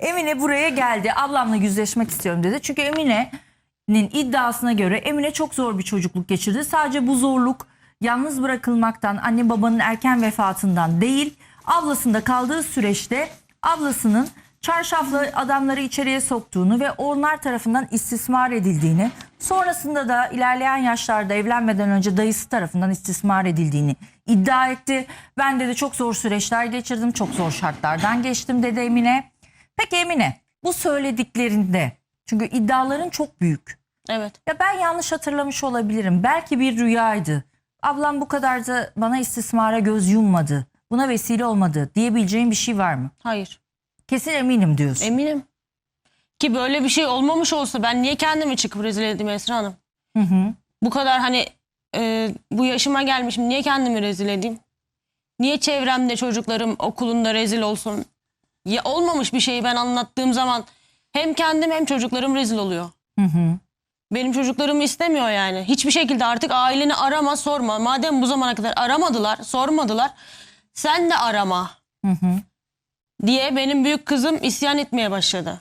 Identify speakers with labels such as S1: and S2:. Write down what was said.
S1: Emine buraya geldi. Ablamla yüzleşmek istiyorum dedi. Çünkü Emine'nin iddiasına göre Emine çok zor bir çocukluk geçirdi. Sadece bu zorluk yalnız bırakılmaktan, anne babanın erken vefatından değil, ablasında kaldığı süreçte ablasının çarşaflı adamları içeriye soktuğunu ve onlar tarafından istismar edildiğini, sonrasında da ilerleyen yaşlarda evlenmeden önce dayısı tarafından istismar edildiğini iddia etti. Ben de çok zor süreçler geçirdim, çok zor şartlardan geçtim dedi Emine. Peki Emine bu söylediklerinde çünkü iddiaların çok büyük.
S2: Evet.
S1: Ya ben yanlış hatırlamış olabilirim. Belki bir rüyaydı. Ablam bu kadar da bana istismara göz yummadı. Buna vesile olmadı diyebileceğin bir şey var mı?
S2: Hayır.
S1: Kesin eminim diyorsun.
S2: Eminim. Ki böyle bir şey olmamış olsa ben niye kendimi çıkıp rezil edeyim Esra Hanım?
S1: Hı hı.
S2: Bu kadar hani e, bu yaşıma gelmişim niye kendimi rezil edeyim? Niye çevremde çocuklarım okulunda rezil olsun? Ya olmamış bir şeyi ben anlattığım zaman hem kendim hem çocuklarım rezil oluyor.
S1: Hı hı.
S2: Benim çocuklarımı istemiyor yani. Hiçbir şekilde artık aileni arama sorma. Madem bu zamana kadar aramadılar sormadılar sen de arama
S1: Hı hı.
S2: diye benim büyük kızım isyan etmeye başladı.